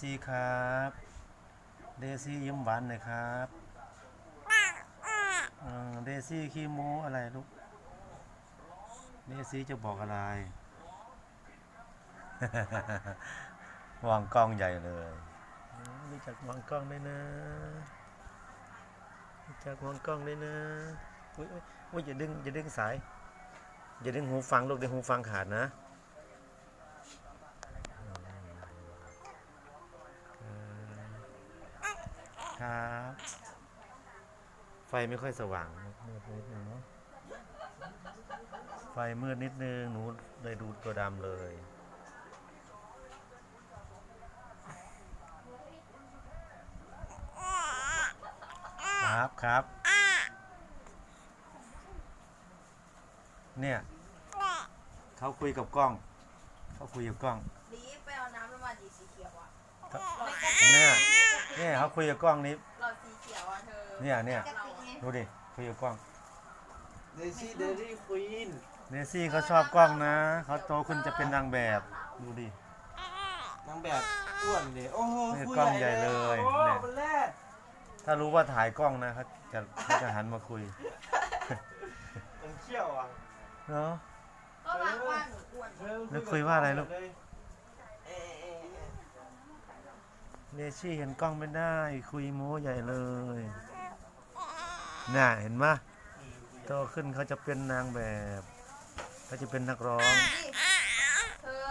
ซี่ครับ เดซี่ยิ้มหวานหน่อยครับเออเดซี่ขี้โม้อะไรลูก เดซี่จะบอกอะไร วางกล้องใหญ่เลยอืมรู้จักวางกล้องด้วยนะรู้จักวางกล้องด้วยนะอุ้ยอุ้ยอุ้ยอย่าดึงอย่าดึงสายอย่าดึงหูฟังลูกเดี๋ยวหูฟังขาดนะ ครับ ไฟไม่ค่อยสว่างมืดนิดนึงเนาะไฟมืดนิดนึงหนูเลยดูตัวดำเลยครับครับ เนี่ย เขาคุยกับกล้อง เขาคุยกับกล้องดีไปเอาน้ำแล้วมาดีสีเขียวอะเนี่ย เนี่ยเขาคุยกับกล้องนี้หลอดสีเขียวอะเธอเนี่ยเนี่ยเราอะดูดิคุยกับกล้องเดซี่เดลี่ควีนเนซี่เขาชอบกล้องนะเขาโตขึ้นจะเป็นนางแบบดูดิ นางแบบอ้วนเลยโอ้โหนี่คุกล้องใหญ่เลยโอ้เนี่ย มันแรกถ้ารู้ว่าถ่ายกล้องนะเขาจะเขาจะหันมาคุยมันเขี้ยวอะเนาะ ก็รักว่าหนูอ้วน เธอแล้วคุยว่าอะไรลูกเเดชี่เห็นกล้องไม่ได้ คุยโม้ใหญ่เลยน่ะเห็นไหมโตขึ้นเขาจะเป็นนางแบบเขาจะเป็นนักร้อง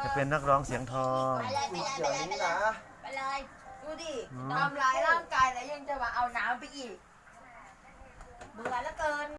จะเป็นนักร้องเสียงทองไปเลยไปเลยไปเลยไปเลยดูดิทำร้ายร่างกายแล้วยังจะมาเอาน้ำไปอีกเบื่อแล้วเกิน